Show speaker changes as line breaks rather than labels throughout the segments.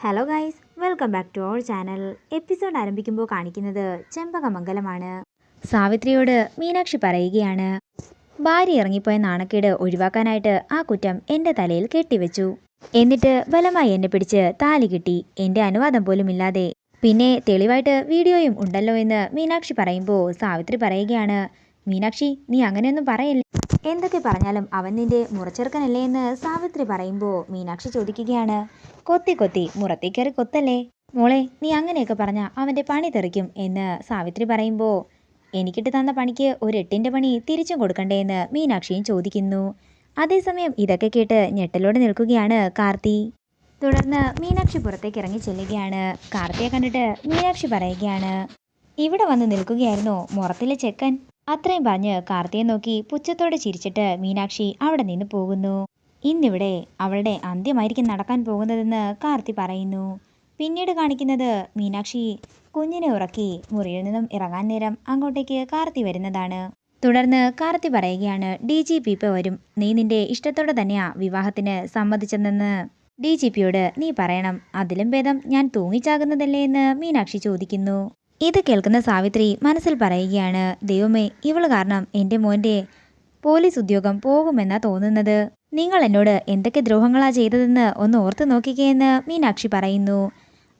Hello guys welcome back to our channel episode ആരംഭിക്കുമ്പോൾ കാണിക്കുന്നത് ചെമ്പകമംഗലമാണ്. സാവിത്രിയോട് മീനാക്ഷി പറയുകയാണ് ഭാര്യ ഇറങ്ങിപ്പോയ നാണക്കേട് ഒഴിവാക്കാനായിട്ട് ആ കുറ്റം എന്റെ തലയിൽ കെട്ടിവെച്ചു. എന്നിട്ട് ബലമായി എന്നെ പിടിച്ച് താലി കിട്ടി എന്റെ അനുവാദം പോലും ഇല്ലാതെ. പിന്നെ തെളിവായിട്ട് വീഡിയോയും ഉണ്ടല്ലോ എന്ന് മീനാക്ഷി പറയുമ്പോൾ സാവിത്രി പറയുകയാണ് മീനാക്ഷി നീ അങ്ങനെയൊന്നും പറയല്ലേ? എന്തൊക്കെ പറഞ്ഞാലും അവൻ നിന്റെ മുറച്ചെറുക്കനല്ലേ എന്ന് സാവിത്രി പറയുമ്പോൾ മീനാക്ഷി ചോദിക്കുകയാണ്. കൊത്തി കൊത്തി മുറത്തേക്കേറി കൊത്തല്ലേ? മോളെ നീ അങ്ങനെയൊക്കെ പറഞ്ഞ അവന്റെ പണി തെറിക്കും എന്ന് സാവിത്രി പറയുമ്പോൾ എനിക്കിട്ട് തന്ന പണിക്ക് ഒരു എട്ടിന്റെ പണി തിരിച്ചും കൊടുക്കണ്ടേ എന്ന് മീനാക്ഷിയും ചോദിക്കുന്നു. അതേസമയം ഇതൊക്കെ കേട്ട് ഞെട്ടലോടെ നിൽക്കുകയാണ് കാർത്തി. തുടർന്ന് മീനാക്ഷി പുറത്തേക്ക് ഇറങ്ങി ചെല്ലുകയാണ്. കാർത്തിയെ കണ്ടിട്ട് മീനാക്ഷി പറയുകയാണ് ഇവിടെ വന്ന് നിൽക്കുകയായിരുന്നു മുറത്തിലെ ചെക്കൻ? അത്രയും പറഞ്ഞ് കാർത്തിയെ നോക്കി പുച്ഛത്തോടെ ചിരിച്ചിട്ട് മീനാക്ഷി അവിടെ നിന്ന് പോകുന്നു. ഇന്നിവിടെ അവളുടെ അന്ത്യമായിരിക്കും നടക്കാൻ പോകുന്നതെന്ന് കാർത്തി പറയുന്നു. പിന്നീട് കാണിക്കുന്നത് മീനാക്ഷി കുഞ്ഞിനെ ഉറക്കി മുറിയിൽ നിന്നും ഇറങ്ങാൻ നേരം അങ്ങോട്ടേക്ക് കാർത്തി വരുന്നതാണ്. തുടർന്ന് കാർത്തി പറയുകയാണ് ഡി ജി പി ഇപ്പോൾ വരും. നീ നിന്റെ ഇഷ്ടത്തോടെ തന്നെയാ വിവാഹത്തിന് സമ്മതിച്ചതെന്ന്. ഡി ജി പിയോട് നീ പറയണം. അതിലും ഭേദം ഞാൻ തൂങ്ങിച്ചാകുന്നതല്ലേ എന്ന് മീനാക്ഷി ചോദിക്കുന്നു. ഇത് കേൾക്കുന്ന സാവിത്രി മനസ്സിൽ പറയുകയാണ് ദൈവമേ ഇവൾ കാരണം എന്റെ മോന്റെ പോലീസ് ഉദ്യോഗം പോകുമെന്നാ തോന്നുന്നത്. നിങ്ങൾ എന്നോട് എന്തൊക്കെ ദ്രോഹങ്ങളാ ചെയ്തതെന്ന് ഒന്ന് ഓർത്തു നോക്കിക്കേന്ന് മീനാക്ഷി പറയുന്നു.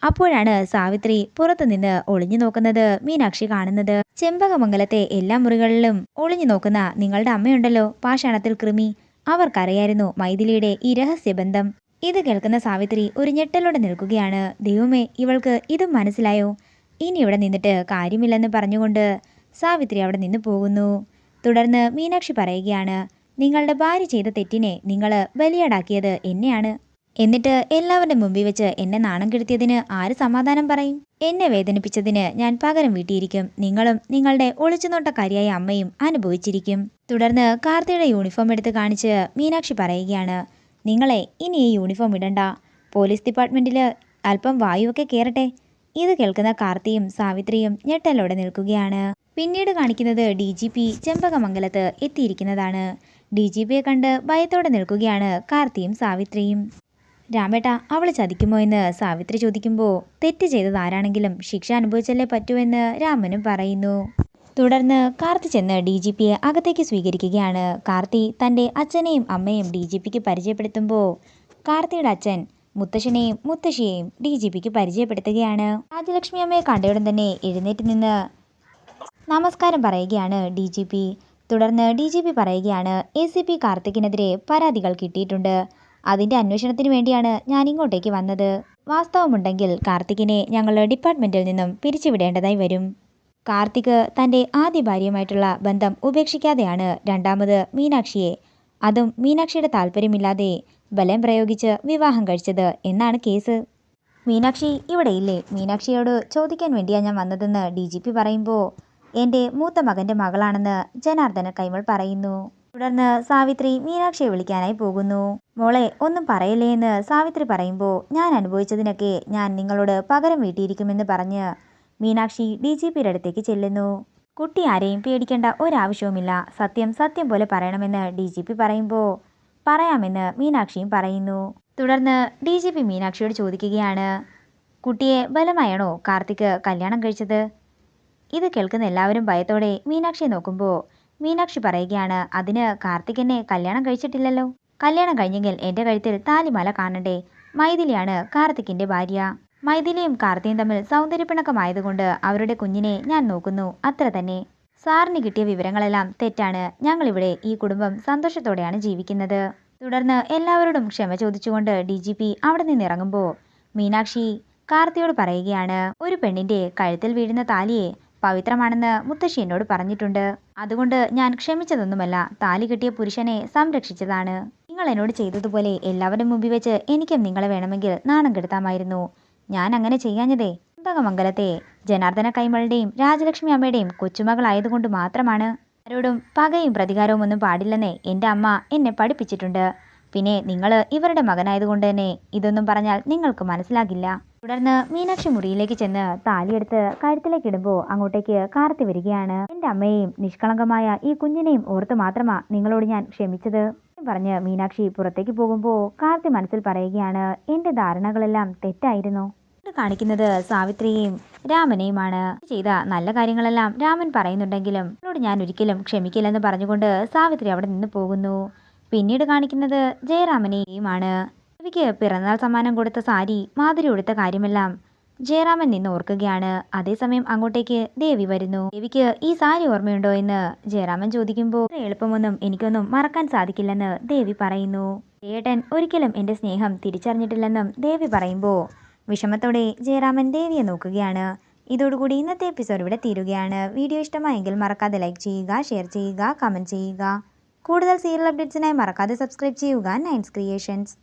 അപ്പോഴാണ് സാവിത്രി പുറത്തുനിന്ന് ഒളിഞ്ഞു നോക്കുന്നത് മീനാക്ഷി കാണുന്നത്. ചെമ്പകമംഗലത്തെ എല്ലാ മുറികളിലും ഒളിഞ്ഞു നോക്കുന്ന നിങ്ങളുടെ അമ്മയുണ്ടല്ലോ പാഷാണത്തിൽ കൃമി. അവർക്കറിയായിരുന്നു മൈഥിലിയുടെ ഈ രഹസ്യബന്ധം. ഇത് കേൾക്കുന്ന സാവിത്രി ഒരു ഞെട്ടലോടെ നിൽക്കുകയാണ് ദൈവമേ ഇവൾക്ക് ഇതും മനസ്സിലായോ? ഇനി ഇവിടെ നിന്നിട്ട് കാര്യമില്ലെന്ന് പറഞ്ഞുകൊണ്ട് സാവിത്രി അവിടെ നിന്ന് പോകുന്നു. തുടർന്ന് മീനാക്ഷി പറയുകയാണ് നിങ്ങളുടെ ഭാര്യ ചെയ്ത തെറ്റിനെ നിങ്ങൾ ബലിയാടാക്കിയത് എന്നെയാണ്. എന്നിട്ട് എല്ലാവരുടെ മുമ്പിൽ വെച്ച് എന്നെ നാണം കെടുത്തിയതിന് ആര് സമാധാനം പറയും? എന്നെ വേദനിപ്പിച്ചതിന് ഞാൻ പകരം വീട്ടിയിരിക്കും. നിങ്ങളും നിങ്ങളുടെ ഒളിച്ചുനോട്ടക്കാരിയായ അമ്മയും അനുഭവിച്ചിരിക്കും. തുടർന്ന് കാർത്തിയുടെ യൂണിഫോം എടുത്ത് കാണിച്ച് മീനാക്ഷി പറയുകയാണ് നിങ്ങളെ ഇനി ഈ യൂണിഫോം ഇടണ്ട. പോലീസ് ഡിപ്പാർട്ട്മെന്റിൽ അല്പം വായുവൊക്കെ കയറട്ടെ ഇത് കേൾക്കുന്ന കാർത്തിയും സാവിത്രിയും ഞെട്ടലോടെ നിൽക്കുകയാണ്. പിന്നീട് കാണിക്കുന്നത് ഡി ജി പി ചെമ്പകമംഗലത്ത് എത്തിയിരിക്കുന്നതാണ്. ഡി ജി പിയെ കണ്ട് ഭയത്തോടെ നിൽക്കുകയാണ് കാർത്തിയും സാവിത്രിയും. രാമേട്ട അവൾ ചതിക്കുമോ എന്ന് സാവിത്രി ചോദിക്കുമ്പോൾ തെറ്റ് ചെയ്തത് ആരാണെങ്കിലും ശിക്ഷ അനുഭവിച്ചല്ലേ പറ്റൂ എന്ന് രാമനും പറയുന്നു. തുടർന്ന് കാർത്തി ചെന്ന് ഡി ജി പിയെ അകത്തേക്ക് സ്വീകരിക്കുകയാണ്. കാർത്തി തന്റെ അച്ഛനെയും അമ്മയും ഡി ജി പിക്ക് പരിചയപ്പെടുത്തുമ്പോൾ കാർത്തിയുടെ അച്ഛൻ മുത്തശ്ശനെയും മുത്തശ്ശിയെയും ഡി ജി പിക്ക് പരിചയപ്പെടുത്തുകയാണ്. രാജലക്ഷ്മി അമ്മയെ കണ്ടയുടൻ തന്നെ എഴുന്നേറ്റ് നിന്ന് നമസ്കാരം പറയുകയാണ് ഡി ജി പി തുടർന്ന് ഡി ജി പി പറയുകയാണ് എ സി പി കാർത്തിക്കിനെതിരെ പരാതികൾ കിട്ടിയിട്ടുണ്ട്. അതിന്റെ അന്വേഷണത്തിന് വേണ്ടിയാണ് ഞാൻ ഇങ്ങോട്ടേക്ക് വന്നത്. വാസ്തവമുണ്ടെങ്കിൽ കാർത്തിക്കിനെ ഞങ്ങൾ ഡിപ്പാർട്ട്മെന്റിൽ നിന്നും പിരിച്ചുവിടേണ്ടതായി വരും. കാർത്തിക് തന്റെ ആദ്യ ഭാര്യയുമായിട്ടുള്ള ബന്ധം ഉപേക്ഷിക്കാതെയാണ് രണ്ടാമത് മീനാക്ഷിയെ. അതും മീനാക്ഷിയുടെ താല്പര്യമില്ലാതെ ബലം പ്രയോഗിച്ച് വിവാഹം കഴിച്ചത് എന്നാണ് കേസ്. മീനാക്ഷി ഇവിടെ ഇല്ലേ? മീനാക്ഷിയോട് ചോദിക്കാൻ വേണ്ടിയാണ് ഞാൻ വന്നതെന്ന് ഡി ജി പി പറയുമ്പോൾ എന്റെ മൂത്ത മകന്റെ മകളാണെന്ന് ജനാർദ്ദന കൈമൾ പറയുന്നു. തുടർന്ന് സാവിത്രി മീനാക്ഷിയെ വിളിക്കാനായി പോകുന്നു. മോളെ ഒന്നും പറയല്ലേ എന്ന് സാവിത്രി പറയുമ്പോൾ ഞാൻ അനുഭവിച്ചതിനൊക്കെ ഞാൻ നിങ്ങളോട് പകരം വീട്ടിയിരിക്കുമെന്ന് പറഞ്ഞ് മീനാക്ഷി ഡി ജി പിയുടെ അടുത്തേക്ക് ചെല്ലുന്നു. കുട്ടി ആരെയും പേടിക്കേണ്ട ഒരാവശ്യവുമില്ല. സത്യം സത്യം പോലെ പറയണമെന്ന് ഡി ജി പി പറയുമ്പോൾ പറയാമെന്ന് മീനാക്ഷിയും പറയുന്നു. തുടർന്ന് ഡി ജി പി മീനാക്ഷിയോട് ചോദിക്കുകയാണ് കുട്ടിയെ ബലമായാണോ കാർത്തിക് കല്യാണം കഴിച്ചത്? ഇത് കേൾക്കുന്ന എല്ലാവരും ഭയത്തോടെ മീനാക്ഷിയെ നോക്കുമ്പോൾ മീനാക്ഷി പറയുകയാണ് അതിന് കാർത്തിക് എന്നെ കല്യാണം കഴിച്ചിട്ടില്ലല്ലോ. കല്യാണം കഴിഞ്ഞെങ്കിൽ എന്റെ കഴുത്തിൽ താലിമാല കാണണ്ടേ? മൈഥിലിയാണ് കാർത്തിക്കിന്റെ ഭാര്യ. മൈഥിലിയും കാർത്തിയും തമ്മിൽ സൗന്ദര്യപ്പിണക്കമായതുകൊണ്ട് അവരുടെ കുഞ്ഞിനെ ഞാൻ നോക്കുന്നു അത്ര തന്നെ. സാറിന് കിട്ടിയ വിവരങ്ങളെല്ലാം തെറ്റാണ്. ഞങ്ങളിവിടെ ഈ കുടുംബം സന്തോഷത്തോടെയാണ് ജീവിക്കുന്നത്. തുടർന്ന് എല്ലാവരോടും ക്ഷമ ചോദിച്ചുകൊണ്ട് ഡി ജി പി അവിടെ നിന്ന് ഇറങ്ങുമ്പോൾ മീനാക്ഷി കാർത്തിയോട് പറയുകയാണ് ഒരു പെണ്ണിന്റെ കഴുത്തിൽ വീഴുന്ന താലിയെ പവിത്രമാണെന്ന് മുത്തശ്ശി എന്നോട് പറഞ്ഞിട്ടുണ്ട്. അതുകൊണ്ട് ഞാൻ ക്ഷമിച്ചതൊന്നുമല്ല താലി കിട്ടിയ പുരുഷനെ സംരക്ഷിച്ചതാണ്. നിങ്ങൾ എന്നോട് ചെയ്തതുപോലെ എല്ലാവരും മുമ്പിൽ വെച്ച് എനിക്കും നിങ്ങളെ വേണമെങ്കിൽ നാണം കെടുത്താമായിരുന്നു. ഞാൻ അങ്ങനെ ചെയ്യാഞ്ഞതേ ചെമ്പകമംഗലത്തെ ജനാർദ്ദന കൈമളുടെയും രാജലക്ഷ്മി അമ്മയുടെയും കൊച്ചുമകളായതുകൊണ്ട് മാത്രമാണ് ആരോടും പകയും പ്രതികാരവും ഒന്നും പാടില്ലെന്ന് എന്റെ അമ്മ എന്നെ പഠിപ്പിച്ചിട്ടുണ്ട്. പിന്നെ നിങ്ങൾ ഇവരുടെ മകനായതുകൊണ്ട് തന്നെ ഇതൊന്നും പറഞ്ഞാൽ നിങ്ങൾക്ക് മനസ്സിലാകില്ല. തുടർന്ന് മീനാക്ഷി മുറിയിലേക്ക് ചെന്ന് താലിയെടുത്ത് കഴുത്തിലേക്ക് ഇടുമ്പോൾ അങ്ങോട്ടേക്ക് കാർത്തി വരികയാണ്. എന്റെ അമ്മയെയും നിഷ്കളങ്കമായ ഈ കുഞ്ഞിനെയും ഓർത്ത് മാത്രമാ നിങ്ങളോട് ഞാൻ ക്ഷമിച്ചത്. പറഞ്ഞ് മീനാക്ഷി പുറത്തേക്ക് പോകുമ്പോൾ കാർത്തി മനസ്സിൽ പറയുകയാണ് എന്റെ ധാരണകളെല്ലാം തെറ്റായിരുന്നു. ഇത് കാണിക്കുന്നത് സാവിത്രിയെയും രാമനെയുമാണ്. ചെയ്ത നല്ല കാര്യങ്ങളെല്ലാം രാമൻ പറയുന്നുണ്ടെങ്കിലും അവളോട് ഞാൻ ഒരിക്കലും ക്ഷമിക്കില്ലെന്ന് പറഞ്ഞുകൊണ്ട് സാവിത്രി അവിടെ നിന്ന് പോകുന്നു. പിന്നീട് കാണിക്കുന്നത് ജയറാമനെയുമാണ് രവിക്ക് പിറന്നാൾ സമ്മാനം കൊടുത്ത സാരി മാധുരി ഉടുത്ത കാര്യമെല്ലാം ജയറാമൻ നിന്ന് ഓർക്കുകയാണ്. അതേസമയം അങ്ങോട്ടേക്ക് ദേവി വരുന്നു. ദേവിക്ക് ഈ സാരി ഓർമ്മയുണ്ടോ എന്ന് ജയറാമൻ ചോദിക്കുമ്പോൾ "ഇത്ര എളുപ്പമൊന്നും എനിക്കൊന്നും മറക്കാൻ സാധിക്കില്ലെന്ന് ദേവി പറയുന്നു. ഏട്ടൻ ഒരിക്കലും എന്റെ സ്നേഹം തിരിച്ചറിഞ്ഞിട്ടില്ലെന്നും ദേവി പറയുമ്പോൾ വിഷമത്തോടെ ജയറാമൻ ദേവിയെ നോക്കുകയാണ്. ഇതോടുകൂടി ഇന്നത്തെ എപ്പിസോഡ് ഇവിടെ തീരുകയാണ്. വീഡിയോ ഇഷ്ടമായെങ്കിൽ മറക്കാതെ ലൈക്ക് ചെയ്യുക ഷെയർ ചെയ്യുക കമന്റ് ചെയ്യുക. കൂടുതൽ സീരിയൽ അപ്ഡേറ്റ്സിനായി മറക്കാതെ സബ്സ്ക്രൈബ് ചെയ്യുക നൈൻസ് ക്രിയേഷൻസ്